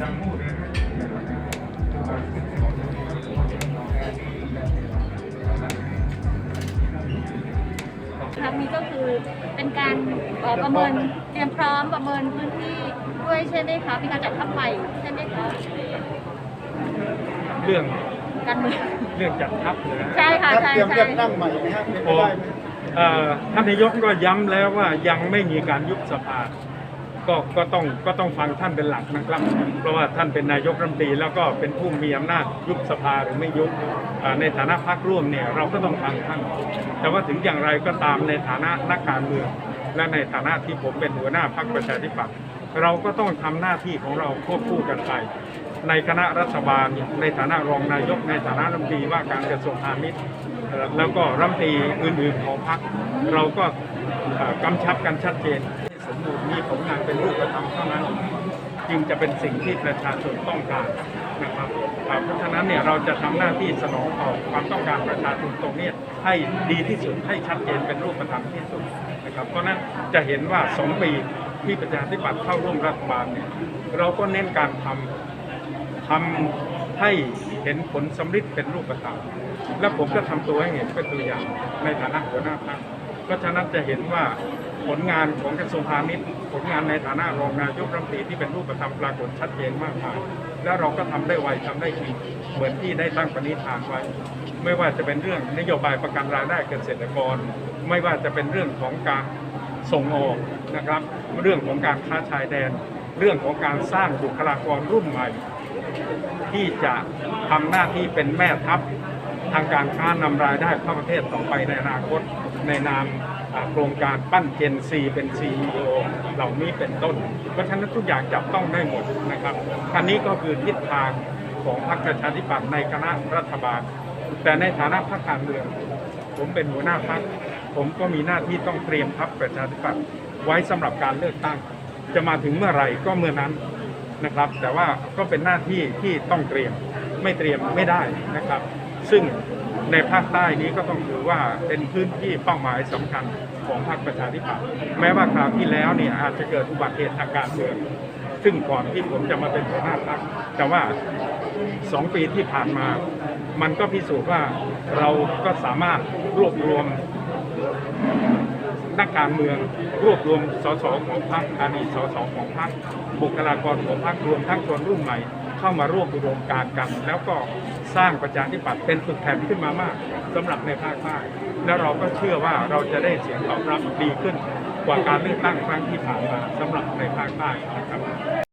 ครั้งนี้ก็คือเป็นการเอ่อประเมินเตรียมพร้อมประเมินพื้นที่ด้วยใช่ไหมคะมีการจัดทัพใหม่ใช่ไหมคะเรื่องการเมืองเรื่องจัดทัพเลยนะใช่ค่ะครับใช่เตรียมใช่เลือกตั้งใหม่ไหมครับเป็นไปโอ้ได้ไหมเอ่อท่านนายกก็ย้ำแล้วว่ายังไม่มีการยุบสภา ก็ก็ต้องก็ต้องฟังท่านเป็นหลักนะครับ เพราะว่าท่านเป็นนายกรัฐมนตรีแล้วก็เป็นผู้มีอำนาจยุบสภาหรือไม่ยุบในฐานะพรรคร่วมเนี่ยเราก็ต้องฟังท่าน แต่ว่าถึงอย่างไรก็ตามในฐานะนักการเมือง และในฐานะที่ผมเป็นหัวหน้าพรรคประชาธิปัตย์เราก็ต้องทำหน้าที่ของเราควบคู่กันไป ในคณะรัฐบาล ในฐานะรองนายก ในฐานะรัฐมนตรีว่าการกระทรวงพาณิชย์แล้วก็รัฐมนตรีอื่นๆของพรรคเราก็กำชับกันชัดเจน ผู้มีผลงานเป็นรูปธรรมเท่านั้น จึงจะเป็นสิ่งที่ประชาชนต้องการนะครับเพราะฉะนั้นเนี่ยเราจะทำหน้าที่สนองตอความต้องการประชาชนตรงนี้ให้ดีที่สุดให้ชัดเจนเป็นรูปธรรมที่สุดนะครับเพราะนั้นจะเห็นว่าสองปีที่ประชาธิปัตย์เข้าร่วมรัฐบาลเนี่ยเราก็เน้นการทำทำให้เห็นผลสำฤทธิ์เป็นรูปธรรมและผมก็ทำตัวให้เห็นเป็นตัวอย่างในฐานะหัวหน้าพรรคเพราะฉะนั้นจะเห็นว่า ผลงานของกระทรวงพาณิชย์ผลงานในฐานะรองนายกรัฐมนตรีที่เป็นรูปธรรมปรากฏชัดเจนมากมายและเราก็ทำได้ไวทำได้จริงเหมือนที่ได้ตั้งปณิธานไว้ ไม่ว่าจะเป็นเรื่องนโยบายประกันรายได้เกษตรกร ไม่ว่าจะเป็นเรื่องของการส่งออกนะครับ เรื่องของการค้าชายแดน เรื่องของการสร้างบุคลากรรุ่นใหม่ ที่จะทำหน้าที่เป็นแม่ทัพทางการค้านำรายได้เข้าประเทศต่อไปในอนาคตในนาม โครงการปั้นเจนซีเป็น CEO เหล่านี้เป็นต้น เพราะฉะนั้นทุกอย่างจับต้องได้หมดนะครับอันนี้ก็คือทิศทางของพรรคประชาธิปัตย์ในคณะรัฐบาล แต่ในฐานะพรรคการเมือง ผมเป็นหัวหน้าพรรคผมก็มีหน้าที่ต้องเตรียมพรรคประชาธิปัตย์ไว้สำหรับการเลือกตั้ง จะมาถึงเมื่อไหร่ก็เมื่อนั้นนะครับ แต่ว่าก็เป็นหน้าที่ที่ต้องเตรียมไม่เตรียมไม่ได้นะครับ ซึ่ง ในภาคใต้นี้ก็ต้องถือว่าเป็นพื้นที่เป้าหมายสำคัญของพรรคประชาธิปัตย์แม้ว่าคราวที่แล้วเนี่ยอาจจะเกิดอุบัติเหตุทางการเมืองซึ่งก่อนที่ผมจะมาเป็นหัวหน้าพรรคแต่ว่าสองปีที่ผ่านมา มันก็พิสูจน์ว่าเราก็สามารถรวบรวม นักการเมือง รวบรวมสสของพรรคอดีตสสของพรรคบุคลากรของพรรครวมทั้งคนรุ่นใหม่ เข้ามารวบรวมการกัน แล้วก็สร้างประชาธิปัตย์เป็นฝึกแผ่นขึ้นมามากสำหรับในภาคใต้และเราก็เชื่อว่าเราจะได้เสียงตอบรับดีขึ้น กว่าการเลือกตั้งครั้งที่ผ่านมาสำหรับในภาคใต้นะครับ